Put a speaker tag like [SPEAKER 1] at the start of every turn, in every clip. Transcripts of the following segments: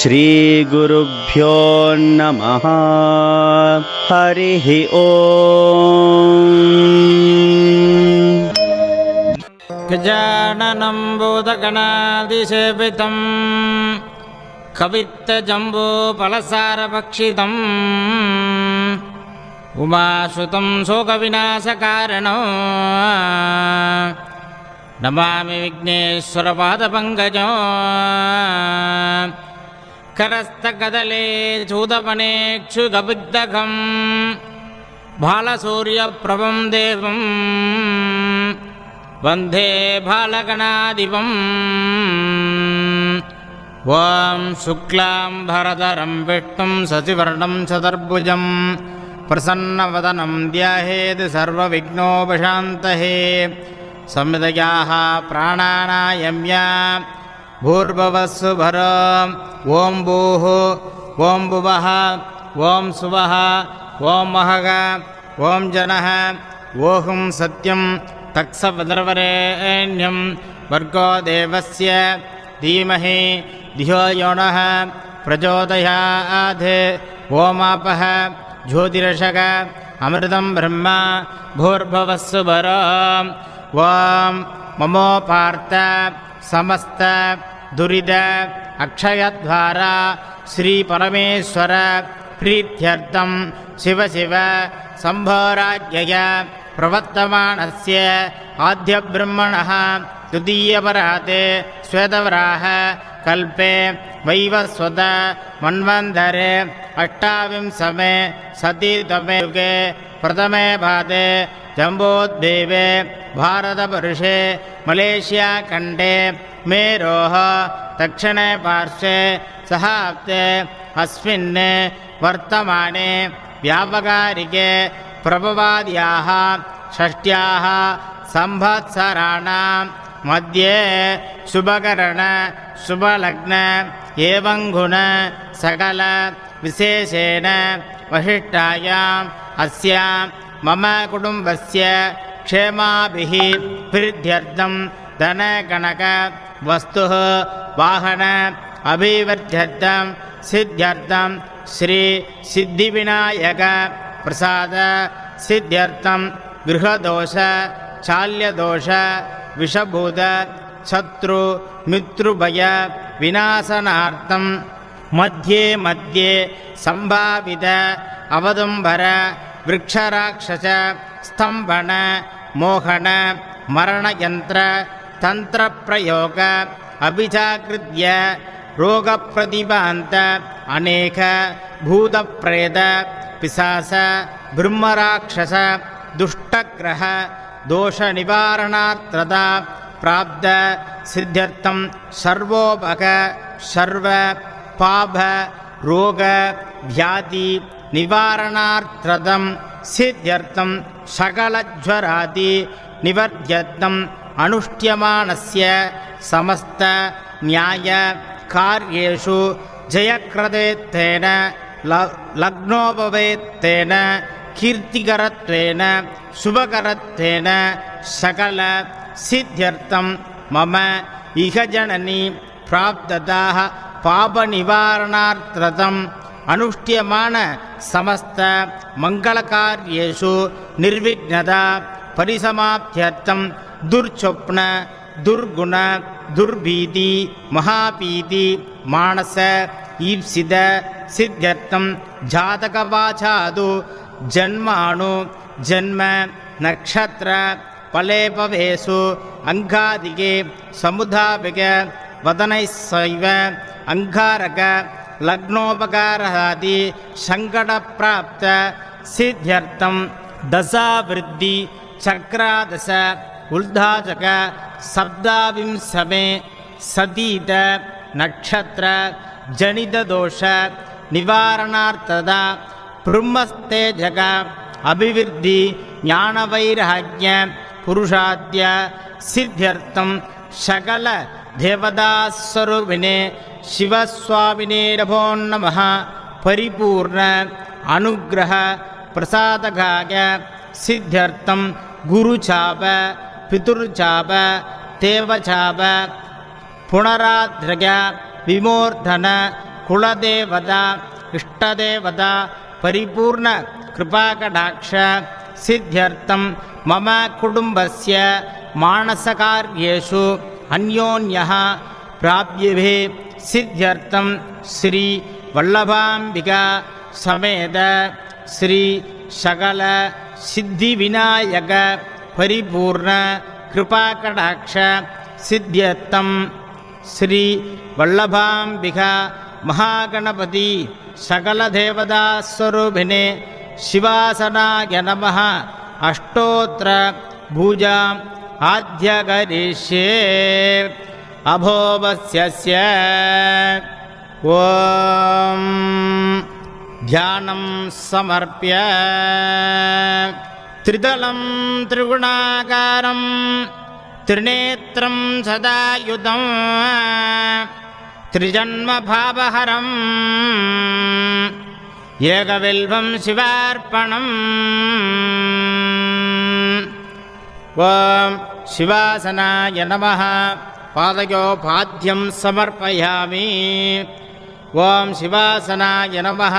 [SPEAKER 1] श्रीगुरुभ्यो नमः। हरिः ओम्।
[SPEAKER 2] गजाननं बोधगणादिसेवितम् कवित्तजम्बूफलसारभक्षितम् उमाश्रुतं शोकविनाशकारणो। नमामि विघ्नेश्वरपादपङ्कजो करस्तकदले चूदपनेक्षुगबुद्धकम् बालसूर्यप्रभं देवम् वन्दे बालगणादिपम् ॐ शुक्लां भरधरं विष्णुं शशिवर्णं चतुर्भुजं प्रसन्नवदनं ध्याहेद् सर्वविघ्नोपशान्तये संविदयाः प्राणानायम्य भूर्भवस्सु भर ॐ भूः ॐ भुवः ॐ सुवः ॐ महग ॐ जनः ओहुं सत्यं तत्सवदर्वरेण्यं वर्गो देवस्य धीमहि धियो यो नः प्रचोदयात् ओमापः ज्योतिरषक अमृतं ब्रह्म भूर्भवस्सु वर ॐ ममोपार्थ समस्त दुरिद अक्षयद्वारा श्रीपरमेश्वर प्रीत्यर्थं शिव शिव सम्भोराज्ञय प्रवर्तमानस्य आद्यब्रह्मणः द्वितीयपराते श्वेतवराह कल्पे वैवस्वत मन्वन्तरे अष्टाविंशमे सतीतमे युगे प्रथमे पादे जम्बोद्देवे भारतवर्षे मलेशियाखण्डे मेरोः दक्षिणे पार्श्वे सहाब्दे अस्मिन् वर्तमाने व्यापकारिके प्रभवाद्याः षष्ट्याः संवत्सराणां मध्ये शुभकरण शुभलग्न एवं गुण सकल विशेषेण वशिष्ठायाम् अस्यां मम कुटुम्बस्य क्षेमाभिः वृद्ध्यर्थं धनकनक वस्तुः वाहन अभिवर्ध्यर्थं सिद्ध्यर्थं श्री सिद्धिविनायक प्रसाद सिद्ध्यर्थं गृहदोष चाल्यदोष विषभूत शत्रु मितृभय विनाशनार्थं मध्ये मध्ये सम्भावित अवदुम्बर விரக்ஷராட்சச ஸ்தம்பன மோகன மரணயந்திர தந்திரப்பிரயோக அபிஜாகிருத்ய ரோகப்பிரதிபாந்த அநேக பூதப்பிரேத பிசாச பிரம்மராட்சச துஷ்டகிரக தோஷநிவாரணார்த்ததா பிராப்த சித்தியர்த்தம் சர்வோபக சர்வ பாப ரோக வியாதி நிவாரணார்த்திரதம் சித்தியர்த்தம் சகலஜ்வராதி நிவர்த்தியர்த்தம் அனுஷ்டியமானஸ்ய சமஸ்த நியாய காரியேஷு ஜயக்கிரதேத்தேன லக்னோபவேத்தேன கீர்த்திகரத்வேன சுபகரத்வேன சகல சித்தியர்த்தம் மம இகஜனனி பிராப்ததாக பாபநிவாரணார்த்திரதம் அனுஷ்டியமான சமஸ்த மங்களகாரியேஷு நிர்விக்னதா பரிசமாப்தியர்த்தம் துர்ச்சொப்ன துர்குண துர்பீதி மகாபீதி மானச ஈப்சித சித்தியர்த்தம் ஜாதகவாச்சாது ஜன்மானு ஜன்ம நக்ஷத்திர பலேபவேசு அங்காதிகே சமுதாபிக வதனை சைவ அங்காரக லக்னோபகாரஹாதி சங்கடப்பிராப்த சித்தியர்த்தம் தசாவிருத்தி சக்ராதச உல்தாஜக சப்தாவிம்சமே சதீத நக்ஷத்திர ஜனிததோஷ நிவாரணார்த்ததா பிரம்மஸ்தேஜக அபிவிருத்தி ஞானவைராஜ்ய புருஷாத்ய சித்தியர்த்தம் சகல தேவதாஸ்வரூபினே शिवस्वामिने नमः परिपूर्ण अनुग्रह प्रसादकाय सिद्ध्यर्थं गुरुचाप पितुर्चाप देवचाप पुनराद्रग विमूर्धन कुलदेवता इष्टदेवता परिपूर्णकृपाकटाक्ष सिद्ध्यर्थं मम कुटुम्बस्य मानसकार्येषु अन्योन्यः प्राप्यभिः सिद्ध्यर्थं श्रीवल्लभाम्बिका समेत श्री सकल सिद्धिविनायक परिपूर्ण कृपाकटाक्ष सिद्ध्यर्थं श्री वल्लभाम्बिका महागणपति सकलदेवतास्वरूपिणे शिवासनाय नमः अष्टोत्र भूजाम् आद्यकरिष्ये अभोवस्यस्य। ॐ ध्यानं समर्प्य। त्रिदलं त्रिगुणाकारं। त्रिनेत्रं सदायुधम्। त्रिजन्मभावहरम्। एकविल्वं शिवार्पणम्। ॐ शिवासनाय नमः पादयोपाद्यं समर्पयामि। ॐ शिवासनाय नमः।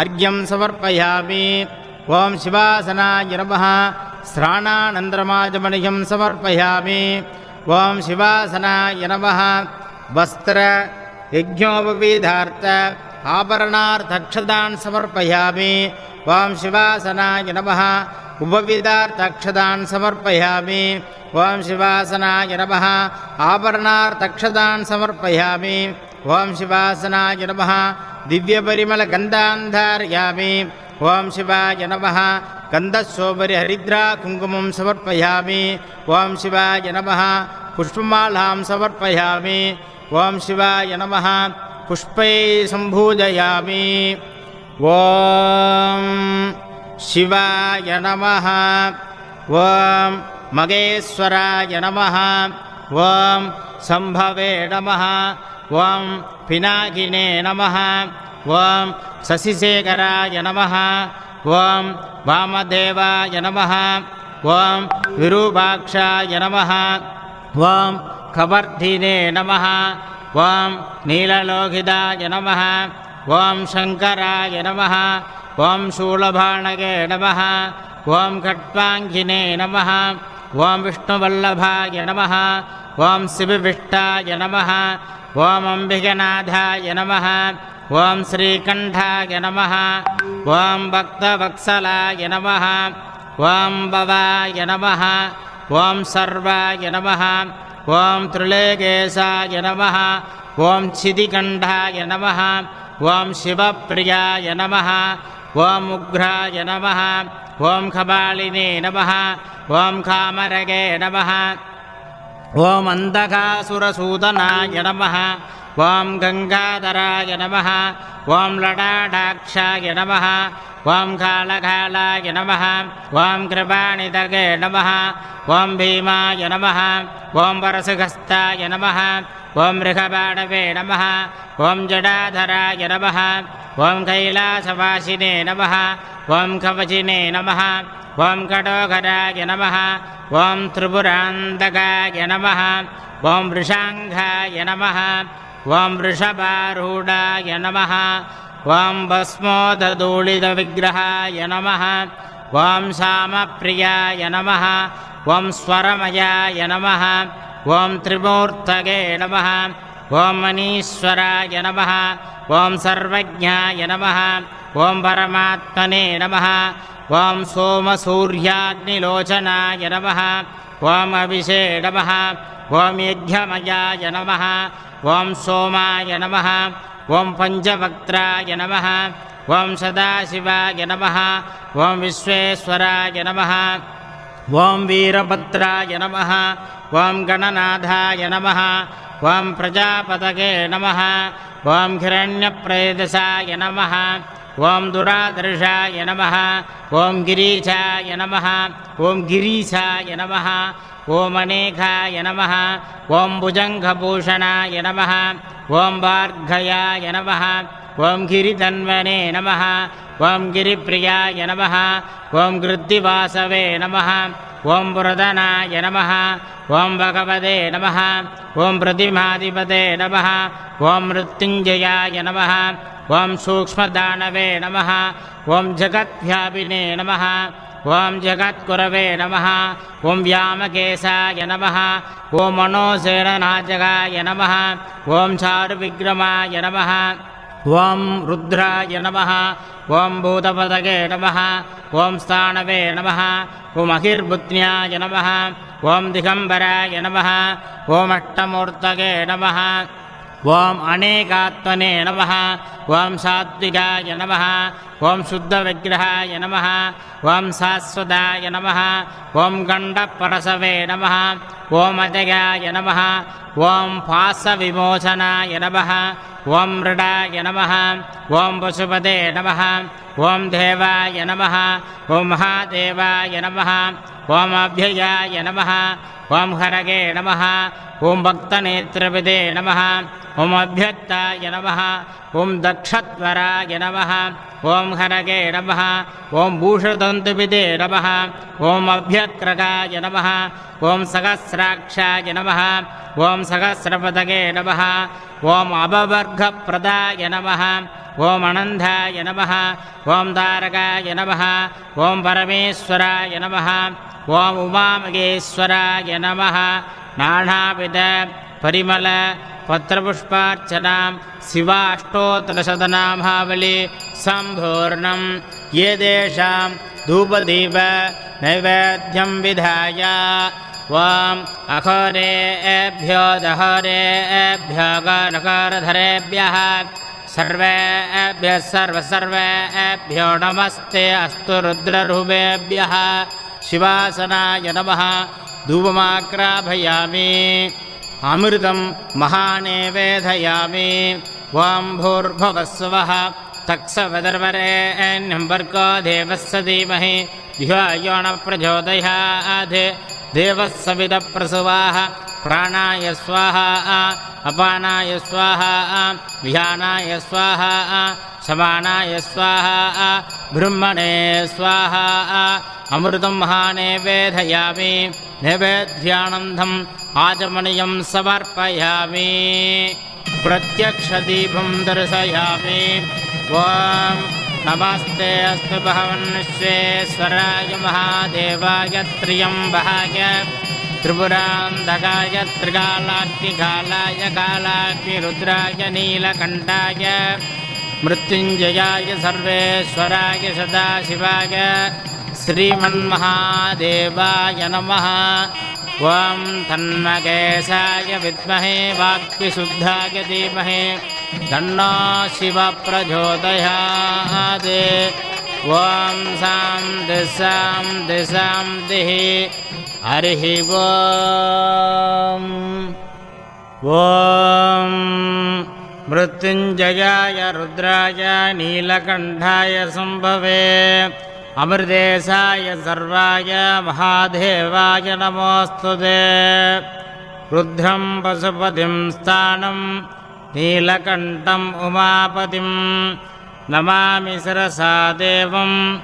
[SPEAKER 2] अर्घ्यं समर्पयामि। ॐ शिवासनाय नमः। स्नानानन्दरमाजमणिं समर्पयामि। ॐ शिवासनाय नमः। वस्त्र यज्ञोपवीतार्थ आभरणार्थक्षदान् समर्पयामि। ॐ शिवासनाय नमः उपविदार्थक्षदान् समर्पयामि। ॐ शिवासनाय नमः। आभरणार्थक्षदान् समर्पयामि। ॐ शिवासनाय नमः। दिव्यपरिमलगन्धान् धारयामि ॐ शिवाय नमः। गन्धस्वोपरि हरिद्रा कुङ्कुमं समर्पयामि। ॐ शिवाय नमः। पुष्पमालां समर्पयामि। ॐ शिवाय नमः। पुष्पै सम्भूजयामि। ॐ शिवाय नमः। ॐ मगेश्वराय नमः। ॐ सम्भवे नमः। ॐ पिनाकिने नमः। ॐ शशिशेखराय नमः। ॐ वामदेवाय नमः। ॐ विरूपाक्षाय नमः। ॐ कवर्धिने नमः। ॐ नीललोहिताय नमः। ॐ शङ्कराय नमः ॐ शूलभाणगे नमः ॐ खट्वाङ्गिने नमः ॐ विष्णुवल्लभाय नमः ॐ शिवविष्टाय नमः ॐ अम्बिकनाथाय नमः ॐ श्रीकण्ठाय नमः ॐ भक्तवत्सलाय नमः ॐ भवाय नमः ॐ सर्वाय नमः ॐ त्रिलेकेशाय नमः ॐ छिदिकण्ठाय नमः ॐ शिवप्रियाय नमः ॐ उग्राय नमः। ॐ खबालिने नमः। ॐ कामरगे नमः। ॐ अन्धकासुरसूदनाय नमः ॐ गङ्गाधराय नमः ॐ लडाडाक्षाय नमः ॐ कालकालाय नमः ॐ कृपाणितगे नमः ॐ भीमाय नमः ॐ वरसुहस्ताय नमः ॐ मृगबाणवे नमः ॐ जडाधराय नमः ॐ कैलासवासिने नमः ॐ कवचिने नमः ॐ कटोघराय नमः ॐ त्रिपुरान्तकाय नमः ॐ वृषाङ्घाय नमः ॐ वृषभारूढाय नमः ॐ भस्मोदधूलितविग्रहाय नमः ॐ श्यामप्रियाय नमः ॐ स्वरमयाय नमः ॐ त्रिमूर्तगे नमः ॐ मनीश्वराय नमः ॐ सर्वज्ञाय नमः ॐ परमात्मने नमः ॐ सोमसूर्याग्निलोचनाय नमः ॐ अभिषे नमः ॐ यज्ञमयाय नमः ॐ सोमाय नमः ॐ पञ्चवक्त्राय नमः ॐ सदाशिवाय नमः ॐ विश्वेश्वराय नमः ॐ वीरभद्राय नमः ॐ गणनाथाय नमः ॐ प्रजापतये नमः ॐ हिरण्यप्रेदसाय नमः ॐ दुरादर्शाय नमः ॐ गिरीशाय नमः ॐ गिरीशाय नमः ॐ अनेकाय नमः ॐ भुजङ्गभूषणाय नमः ॐ वार्घयाय नमः ॐ गिरिधन्वने नमः ॐ गिरिप्रियाय नमः ॐ गृद्धिवासवे नमः ॐ पुरदनाय नमः ॐ भगवते नमः ॐ प्रतिमाधिपते नमः ॐ मृत्युञ्जयाय नमः ॐ सूक्ष्मदानवे नमः ॐ जगद्व्यापिने नमः ॐ जगत्कुरवे नमः ॐ व्यामकेशाय नमः ॐ मनोसेननाजगाय नमः ॐ चारुविक्रमाय नमः ॐ रुद्राय नमः ॐ भूतपदगे नमः ॐ स्थाणवे नमः ॐ अहिर्बुद्न्याय नमः ॐ दिगम्बराय नमः ॐ अष्टमूर्तगे नमः ॐ अनेकात्मने नमः ॐ सात्विकाय नमः ॐ शुद्धविग्रहाय नमः ॐ शाश्वताय नमः ॐ गण्डपरसवे नमः ॐ अजयाय नमः ॐ पासविमोचनाय नमः ॐ मृडाय नमः ॐ पशुपते नमः ॐ देवाय नमः ॐ महादेवाय नमः ॐ अभ्ययाय नमः ॐ हरगे नमः ॐ भक्तनेत्रविदे नमः ॐ अभ्यक्ताय नमः ॐ दक्षत्वराय नमः ॐ हरगे नमः ॐ भूषदन्तविदे नमः ॐ अभ्यक्रगाय नमः ॐ सहस्राक्षाय नमः ॐ सहस्रपदगे नमः ॐ अभवर्गप्रदाय नमः ॐ अनन्दाय नमः ॐ तारकाय नमः ॐ परमेश्वराय नमः ॐ उमामगेश्वराय नमः नानाविध परिमल पत्रपुष्पार्चनां शिवाष्टोत्तरशतनामावलि सम्पूर्णं ये तेषां धूपदीप नैवेद्यं विधाय। अघोरेभ्यो दहोरेभ्यो गणकरधरेभ्यः सर्वेभ्यः सर्वसर्वेभ्यो नमस्ते अस्तु रुद्ररूपेभ्यः। शिवासनाय नमः। धूपमाग्राभयामि अमृतं महानेवेधयामि ॐ भूर्भुवस्वः तत्सवदर्वरेण्यं वर्गो देवस्य धीमहि। धियो यो न प्रचोदयात् देवः सविदप्रसुवाः प्राणाय स्वाहा अपानाय स्वाहा विहानाय स्वाहा शमानाय स्वाहा ब्रह्मणे स्वाहा अमृतं महानेवेधयामि नैवेद्यानन्दम् आचमनीयं समर्पयामि प्रत्यक्षदीपं दर्शयामि। ॐ नमस्ते अस्तु भगवन् महादेवाय त्र्यम्बहाय त्रिपुरान्धकाय त्रिकालाग्निकालाय कालाग्निरुद्राय नीलकण्ठाय मृत्युञ्जयाय सर्वेश्वराय सदाशिवाय श्रीमन्महादेवाय नमः। ॐ तन्मकेशाय विद्महे वाक्विशुद्धाय धीमहि तन्नो शिवप्रचोदयात्। ॐ सां दिशां दिशां दिः हरिः ॐ ॐ मृत्युञ्जयाय रुद्राय नीलकण्ठाय सम्भवे। अमृतेशाय सर्वाय महादेवाय नमोऽस्तु ते। रुद्रं पशुपतिं स्थानं नीलकण्ठम् उमापतिं। नमामि शिरसा देवं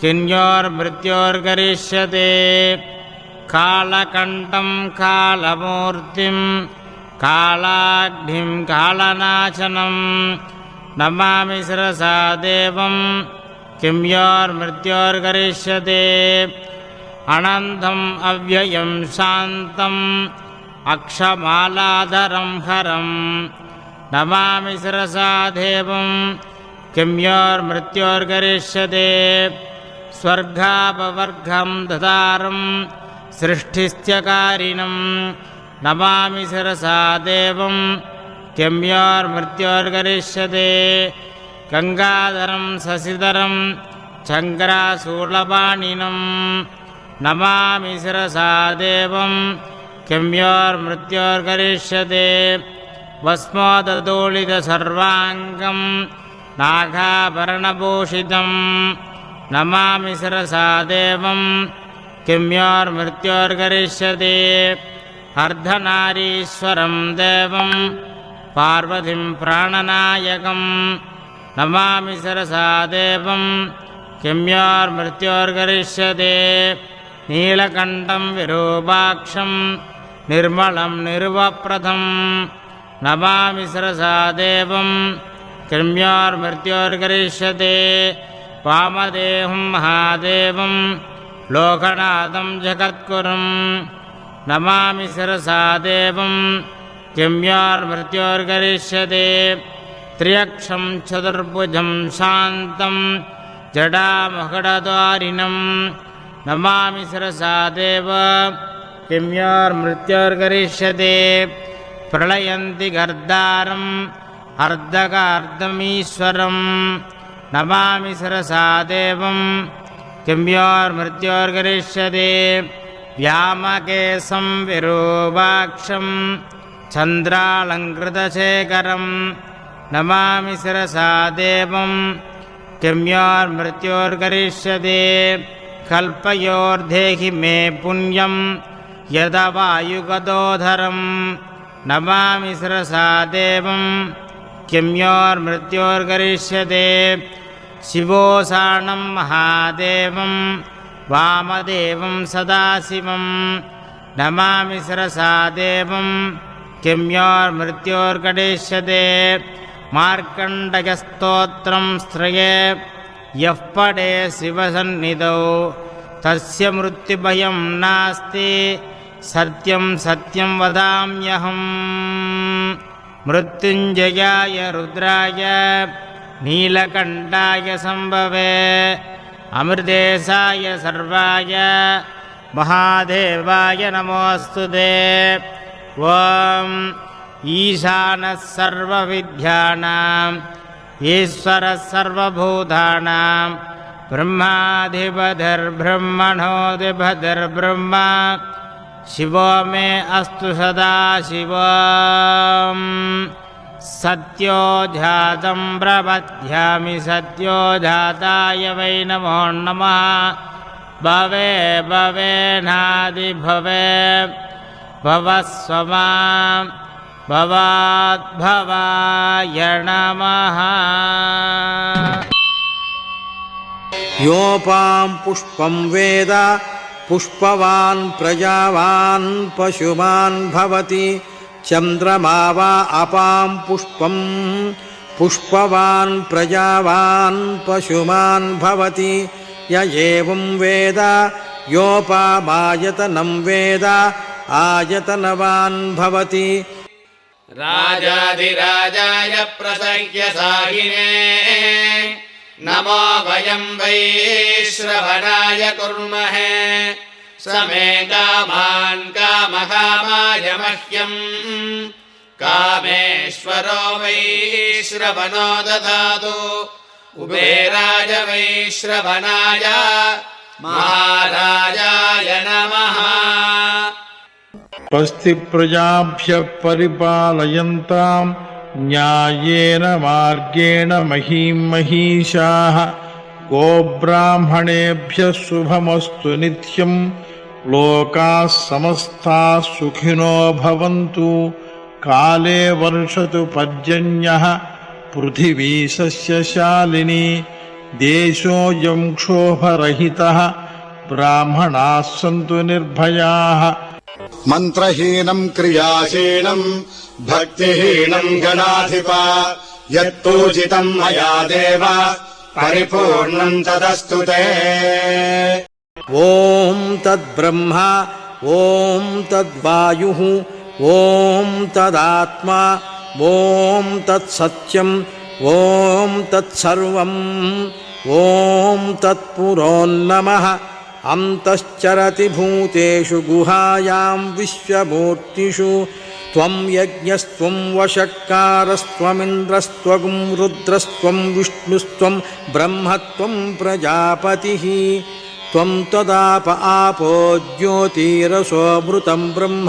[SPEAKER 2] किन्योर्मृत्योर्गरिष्यते कालकण्ठं कालमूर्तिं कालाग्निं कालनाशनं नमामि शिरसा देवं किं योर्मृत्योर्गरिष्यते अनन्तम् अव्ययं शान्तम् अक्षमालाधरं हरं नमामि शिरसा देवं किं योर्मृत्योर्गरिष्यते स्वर्गापवर्गं ददारं सृष्टिस्त्यकारिणं नमामि शिरसा देवं किं योर्मृत्योर्गरिष्यते गङ्गाधरं शशिधरं चङ्ग्राशूलपाणिनं नमामि शिरसा देवं किं योर्मृत्योर्गरिष्यते भस्मोदतोलितसर्वाङ्गं नागाभरणभूषितं देवं किं योर्मृत्योर्गरिष्यते अर्धनारीश्वरं देवं पार्वतीं प्राणनायकं। नमामि शिरसा देवं किं योर्मृत्योर्गरिष्यते नीलकण्ठं विरूपाक्षं निर्मलं निर्वप्रथं नमामि सरसा देवं कृम्योर्मृत्योर्गरिष्यते। वामदेहं महादेवं लोकनाथं जगद्गुरुं नमामि शिरसा देवं किम्योर्मृत्योर्गरिष्यते त्र्यक्षं चतुर्भुजं शान्तं जडामहडद्वारिणं नमामि शिरसा देव किम्योर्मृत्योर्गरिष्यते प्रलयन्ति गर्दारम् अर्धकार्धमीश्वरं नमामि शिरसा देवं किम्योर्मृत्योर्गरिष्यते व्यामकेशं विरूपाक्षं चन्द्रालङ्कृतशेखरं नमामि शिरसा देवं। किम्योर्मृत्योर्गरिष्यते कल्पयोर्धेहि मे पुण्यं। यदवायुगदोधरं नमामि शिरसा देवं। किम्योर्मृत्योर्गरिष्यते शिवोसाणं महादेवं वामदेवं सदाशिवं नमामि शिरसा देवं किम्योर्मृत्योर्गडिष्यते मार्कण्डयस्तोत्रं स्त्रये यः पडे शिवसन्निधौ तस्य मृत्युभयं नास्ति सत्यं सत्यं वदाम्यहम्। मृत्युञ्जयाय रुद्राय नीलकण्ठाय सम्भवे अमृतेशाय सर्वाय महादेवाय नमोऽस्तु ते। ॐ ईशानः सर्वविद्यानाम् ईश्वरः सर्वभूतानां ब्रह्माधिपतिर्ब्रह्मणोऽधिपतिर्ब्रह्मा शिवो मे अस्तु सदा शिवम् सत्यो जातं प्रबध्यामि सत्यो जाताय वै नमो नमः। भवे भवेनादिभवे भवस्वमा भवाद्भवाय नमः।
[SPEAKER 3] योपां पुष्पं वेद पुष्पवान् प्रजावान् पशुमान् भवति चन्द्रमा वा अपां पुष्पं। पुष्पवान्, प्रजावान्, पशुमान् भवति। य एवं वेद, योपामायतनं वेद, आयतनवान् भवति।
[SPEAKER 4] राजाधिराजाय प्रसह्य साहिने। नमो वयं वै श्रवणाय कुर्महे। स मे कामान् कामकामाय मह्यम् कामेश्वरो वै श्रवणो ददातु कुबेराय वै श्रवणाय। महाराजाय नमः।
[SPEAKER 5] स्वस्ति प्रजाभ्यः परिपालयन्ताम्। न्याय्येन मार्गेण महीं महीषाः गोब्राह्मणेभ्यः शुभमस्तु नित्यम् लोकाः समस्ताः सुखिनो भवन्तु। काले वर्षतु पर्जन्यः पृथिवी सस्यशालिनी देशोऽयं क्षोभरहितः ब्राह्मणाः सन्तु निर्भयाः।
[SPEAKER 6] मन्त्रहीनम् क्रियाशीलम् भक्तिहीनम् गणाधिप। यत्पूजितम् मया देव परिपूर्णम् तदस्तु
[SPEAKER 3] ॐ तद्ब्रह्मा ॐ तद्वायुः ॐ तदात्मा ॐ तत्सत्यम् ॐ तत्सर्वम् ॐ तत्पुरोन्नमः। अन्तश्चरति भूतेषु गुहायां विश्वमूर्तिषु। त्वं यज्ञस्त्वं वषट्कारस्त्वमिन्द्रस्त्वगुं रुद्रस्त्वं विष्णुस्त्वं ब्रह्मत्वं प्रजापतिः। त्वं त्वदाप आपो ज्योतिरसोऽमृतं ब्रह्म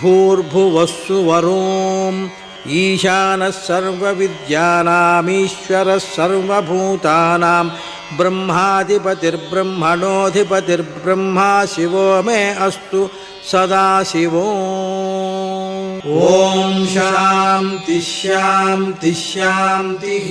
[SPEAKER 3] भूर्भुवस्सु वरोम् ईशानः सर्वविद्यानामीश्वरः सर्वभूतानां ब्रह्माधिपतिर्ब्रह्मणोऽधिपतिर्ब्रह्मा शिवो मे अस्तु सदा शिवो। ॐ शान्तिः शान्तिः।